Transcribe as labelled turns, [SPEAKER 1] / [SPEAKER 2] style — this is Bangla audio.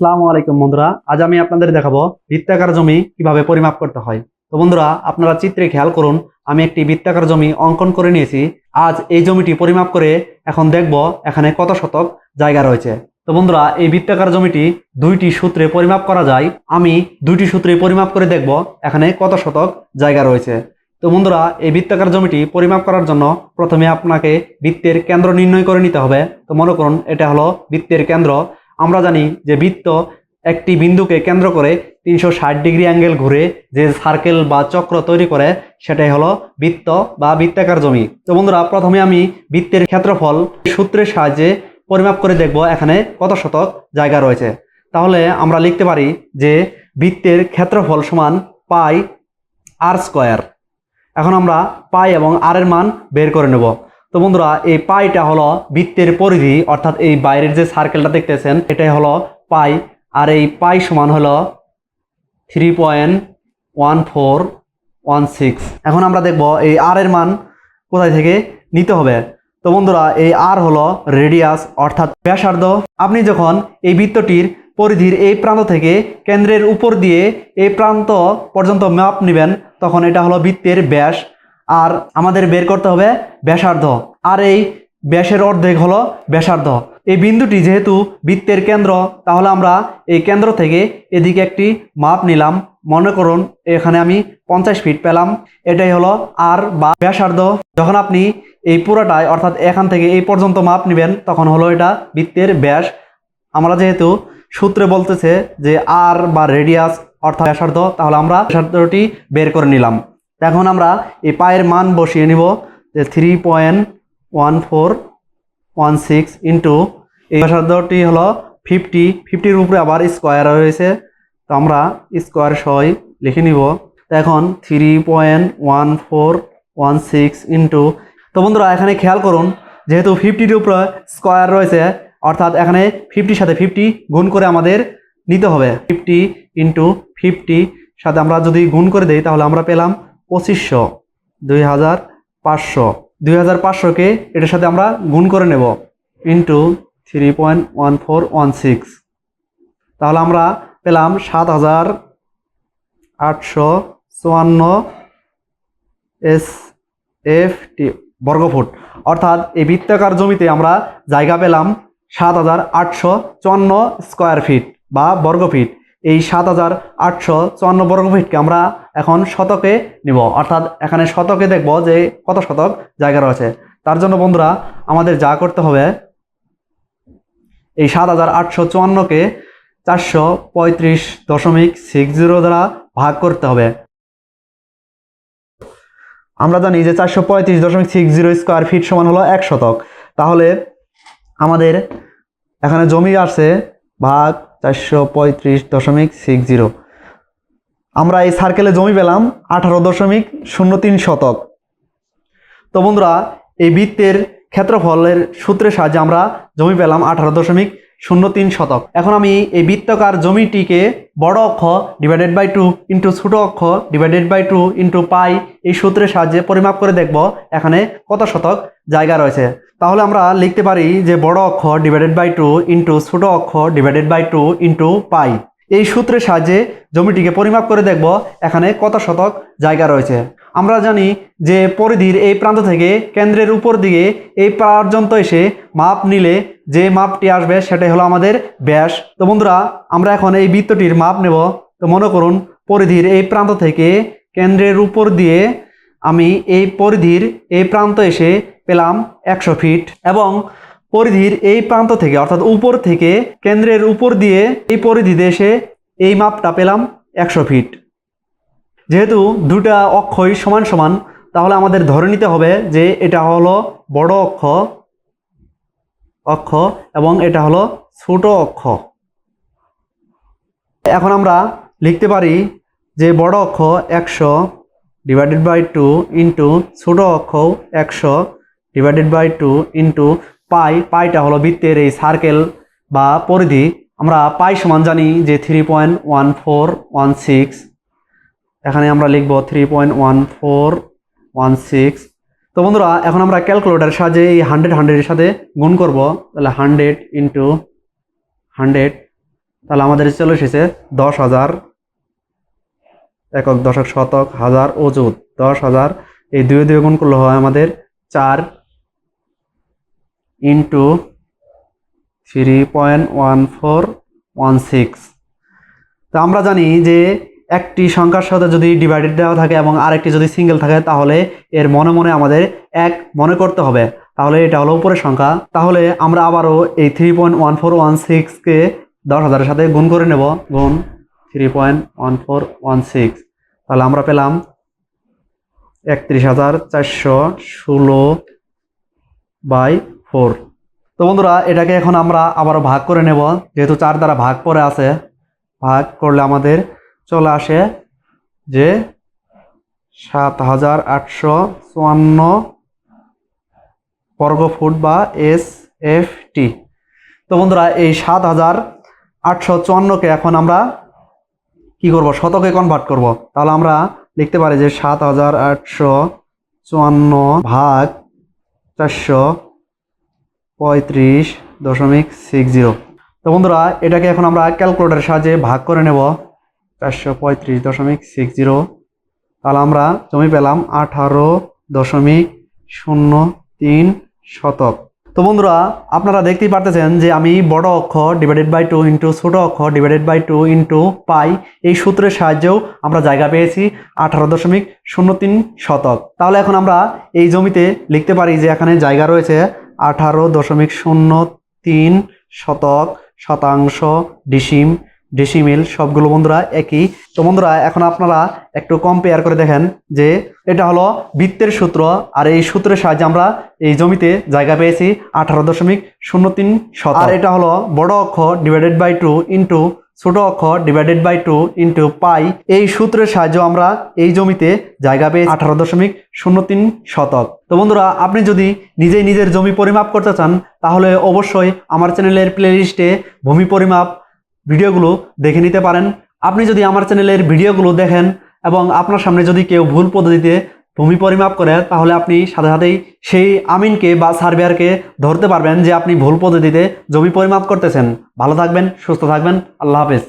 [SPEAKER 1] আসসালামু আলাইকুম বন্ধুরা, আজ আমি আপনাদের দেখাবো বৃত্তাকার জমি কীভাবে পরিমাপ করতে হয়। তো বন্ধুরা, আপনারা চিত্রে খেয়াল করুন, আমি একটি বৃত্তাকার জমি অঙ্কন করে নিয়েছি। আজ এই জমিটি পরিমাপ করে এখন দেখব এখানে কত শতক জায়গা রয়েছে। তো বন্ধুরা, এই বৃত্তাকার জমিটি দুইটি সূত্রে পরিমাপ করা যায়। আমি দুইটি সূত্রে পরিমাপ করে দেখব এখানে কত শতক জায়গা রয়েছে। তো বন্ধুরা, এই বৃত্তাকার জমিটি পরিমাপ করার জন্য প্রথমে আপনাকে বৃত্তের কেন্দ্র নির্ণয় করে নিতে হবে। তো মনে করুন, এটা হলো বৃত্তের কেন্দ্র। আমরা জানি যে বৃত্ত একটি বিন্দুকে কেন্দ্র করে তিনশো ষাট ডিগ্রি অ্যাঙ্গেল ঘুরে যে সার্কেল বা চক্র তৈরি করে, সেটাই হলো বৃত্ত বা বৃত্তাকার জমি। তো বন্ধুরা, প্রথমে আমি বৃত্তের ক্ষেত্রফল সূত্রের সাহায্যে পরিমাপ করে দেখব এখানে কত শতক জায়গা রয়েছে। তাহলে আমরা লিখতে পারি যে বৃত্তের ক্ষেত্রফল সমান পাই আর স্কোয়ার এখন আমরা পাই এবং আর এর মান বের করে নেব। তো বন্ধুরা, এই পাইটা হলো বৃত্তের পরিধি, অর্থাৎ এই বাইরের যে সার্কেলটা দেখতেছেন, এটাই হলো পাই। আর এই পাই সমান হলো three point one four one six এখন আমরা দেখব এই আর এর মান কোথায় থেকে নিতে হবে। তো বন্ধুরা, এই আর হলো রেডিয়াস অর্থাৎ ব্যাসার্ধ। আপনি যখন এই বৃত্তটির পরিধির এই প্রান্ত থেকে কেন্দ্রের উপর দিয়ে এই প্রান্ত পর্যন্ত মাপ নেবেন, তখন এটা হলো বৃত্তের ব্যাস। আর আমাদের বের করতে হবে ব্যাসার্ধ। আর এই ব্যাসের অর্ধেক হলো ব্যাসার্ধ। এই বিন্দুটি যেহেতু বৃত্তের কেন্দ্র, তাহলে আমরা এই কেন্দ্র থেকে এদিকে একটি মাপ নিলাম। মনে করুন, এখানে আমি পঞ্চাশ ফিট পেলাম। এটাই হলো আর বা ব্যাসার্ধ। যখন আপনি এই পুরোটাই অর্থাৎ এখান থেকে এই পর্যন্ত মাপ নেবেন, তখন হলো এটা বৃত্তের ব্যাস। আমরা যেহেতু সূত্রে বলতেছে যে আর বা রেডিয়াস অর্থাৎ ব্যাসার্ধ, তাহলে আমরা ব্যাসার্ধটি বের করে নিলাম। এখন আমরা এই পায়ের মান বসিয়ে নিব যে three point one four one six into এই ব্যাসার্ধটি হলো ফিফটি ফিফটির উপরে আবার স্কোয়ার রয়েছে। তো আমরা স্কোয়ার সই লিখে নিব। এখন three point one four one six into তো বন্ধুরা, এখানে খেয়াল করুন, যেহেতু ফিফটির উপরে স্কোয়ার রয়েছে, অর্থাৎ এখানে ফিফটির সাথে ফিফটি গুণ করে আমাদের নিতে হবে। ফিফটি ইন্টু ফিফটি সাথে আমরা যদি গুণ করে দেই, তাহলে আমরা পেলাম পঁচিশশো দুই হাজার পাঁচশো। দুই হাজার পাঁচশোকে এটার সাথে আমরা গুণ করে নেব into three point one four one six তাহলে আমরা পেলাম সাত হাজার আটশো চুয়ান্ন এস এফ টি বর্গফুট। অর্থাৎ এই বৃত্তাকার জমিতে আমরা জায়গা পেলাম সাত হাজার আটশো চুয়ান্ন স্কোয়ার ফিট বা বর্গ ফিট এই সাত হাজার আটশো চুয়ান্ন বর্গ ফিটকে আমরা এখন শতকে নিব। অর্থাৎ এখানে শতকে দেখব যে কত শতক জায়গা রয়েছে। তার জন্য বন্ধুরা, আমাদের যা করতে হবে, এই সাত হাজার আটশো চুয়ান্নকে চারশো পঁয়ত্রিশ দশমিক সিক্স জিরো দ্বারা ভাগ করতে হবে। আমরা জানি যে চারশো পঁয়ত্রিশ দশমিক সিক্স জিরো স্কোয়ার ফিট সমান হলো এক শতক। তাহলে আমাদের এখানে জমি আছে ভাগ চারশো পঁয়ত্রিশ দশমিক সিক্স জিরো। আমরা এই সার্কেলে জমি পেলাম আঠারো দশমিক শূন্য তিন শতক। তো বন্ধুরা, এই বৃত্তের ক্ষেত্রফলের সূত্রের সাহায্যে আমরা জমি পেলাম আঠারো দশমিক শূন্য তিন শতক। এখন আমি এই বৃত্তকার জমিটিকে বড় অক্ষ ডিভাইডেড বাই টু ইন্টু ছোট অক্ষ divided by two into pi এই সূত্রের সাহায্যে পরিমাপ করে দেখব এখানে কত শতক জায়গা রয়েছে। তাহলে আমরা লিখতে পারি যে বড় অক্ষ ডিভাইডেড বাই টু ইন্টু ছোট অক্ষ divided by two into pi এই সূত্রের সাহায্যে জমিটিকে পরিমাপ করে দেখব এখানে কত শতক জায়গা রয়েছে। আমরা জানি যে পরিধির এই প্রান্ত থেকে কেন্দ্রের উপর দিকে এই পর্যন্ত এসে মাপ নিলে যে মাপটি আসবে সেটাই হলো আমাদের ব্যাস। তো বন্ধুরা, আমরা এখন এই বৃত্তটির মাপ নেব। তো মনে করুন, পরিধির এই প্রান্ত থেকে কেন্দ্রের উপর দিয়ে আমি এই পরিধির এই প্রান্ত এসে পেলাম একশো ফিট এবং পরিধির এই প্রান্ত থেকে, অর্থাৎ উপর থেকে কেন্দ্রের উপর দিয়ে এই পরিধিতে এসে এই মাপটা পেলাম একশো ফিট। যেহেতু দুটা অক্ষই সমান সমান, তাহলে আমাদের ধরে নিতে হবে যে এটা হলো বড় অক্ষ। অক্ষ, এবং এটা হলো ছোট অক্ষ। এখন আমরা লিখতে পারি যে বড় অক্ষ একশো ডিভাইডেড বাই টু ইন্টু ছোট অক্ষ একশো divided by two into pi পাইটা হলো বৃত্তের এই সার্কেল বা পরিধি। আমরা পাই সমান জানি যে three point one four one six এখানে আমরা লিখব three point one four one six তো বন্ধুরা, এখন আমরা ক্যালকুলেটারের সাহায্যে এই হান্ড্রেড হান্ড্রেডের সাথে গুণ করব। তাহলে হান্ড্রেড ইন্টু হান্ড্রেড তাহলে আমাদের চলে এসেছে দশ হাজার একক দশক শতক হাজার অযুত। দশ হাজার, এই দুয়ে দুয়ে গুণ করলে হয় আমাদের চার into three point one four one six তো আমরা জানি যে একটি সংখ্যার সাথে যদি ডিভাইডেড দেওয়া থাকে এবং আরেকটি যদি সিঙ্গেল থাকে, তাহলে এর মনে মনে আমাদের এক মনে করতে হবে। তাহলে এটা হলো উপরের সংখ্যা। তাহলে আমরা আবারও এই three point one four one সিক্সকে দশ হাজারের সাথে গুণ করে নেব। গুণ three point one four one six তাহলে আমরা পেলাম একত্রিশ হাজার চারশো ষোলো বাই ফোর তো বন্ধুরা, এটাকে এখন আমরা আবারও ভাগ করে নেব। যেহেতু চার দ্বারা ভাগ করে আছে, ভাগ করলে আমাদের চলে আসে যে সাত হাজার আটশো চুয়ান্ন বর্গ ফুট বা এস এফ টি তো বন্ধুরা, এই সাত হাজার আটশো চুয়ান্নকে এখন আমরা কি করব? শতকে কনভার্ট করব। তাহলে আমরা লিখতে পারি যে সাত হাজার আটশো চুয়ান্ন ভাগ চারশো পঁয়ত্রিশ দশমিক সিক্স জিরো। তো বন্ধুরা, এটাকে এখন আমরা ক্যালকুলেটারের সাহায্যে ভাগ করে নেব। চারশো পঁয়ত্রিশ দশমিক সিক্স জিরো। তাহলে আমরা জমি পেলাম আঠারো দশমিক শূন্য তিন শতক। তো বন্ধুরা, আপনারা দেখতেই পারতেছেন যে আমি বড় অক্ষর ডিভাইডেড বাই টু ইন্টু ছোট অক্ষর divided by two into pi এই সূত্রের সাহায্যেও আমরা জায়গা পেয়েছি আঠারো দশমিক শূন্য তিন শতক। তাহলে এখন আমরা এই জমিতে লিখতে পারি যে এখানে জায়গা রয়েছে আঠারো দশমিক শূন্য তিন শতক শতাংশ ডিসিম ডিসিমিল সবগুলো বন্ধুরা একই। তো বন্ধুরা, এখন আপনারা একটু কম্পেয়ার করে দেখেন যে এটা হলো বৃত্তের সূত্র, আর এই সূত্রের সাহায্যে আমরা এই জমিতে জায়গা পেয়েছি আঠারো দশমিক শূন্য তিন আর এটা হলো বড় অক্ষর ডিভাইডেড বাই টু ইন্টু ছোট অক্ষর divided by two into pi এই সূত্রের সাহায্যে আমরা এই জমিতে জায়গা পেয়ে আঠারো দশমিক শূন্য তিন শতক তো বন্ধুরা, আপনি যদি নিজেই নিজের জমি পরিমাপ করতে চান, তাহলে অবশ্যই আমার চ্যানেলের প্লেলিস্টে ভূমি পরিমাপ ভিডিওগুলো দেখে নিতে পারেন। আপনি যদি আমার চ্যানেলের ভিডিওগুলো দেখেন এবং আপনার সামনে যদি কেউ ভুল পদ্ধতিতে ভূমি পরিমাপ করে, তাহলে আপনি সাথে সাথেই সেই আমিনকে বা সার্ভেয়ারকে ধরতে পারবেন যে আপনি ভুল পদ্ধতিতে জমি পরিমাপ করতেছেন। ভালো থাকবেন, সুস্থ থাকবেন। আল্লাহ হাফেজ।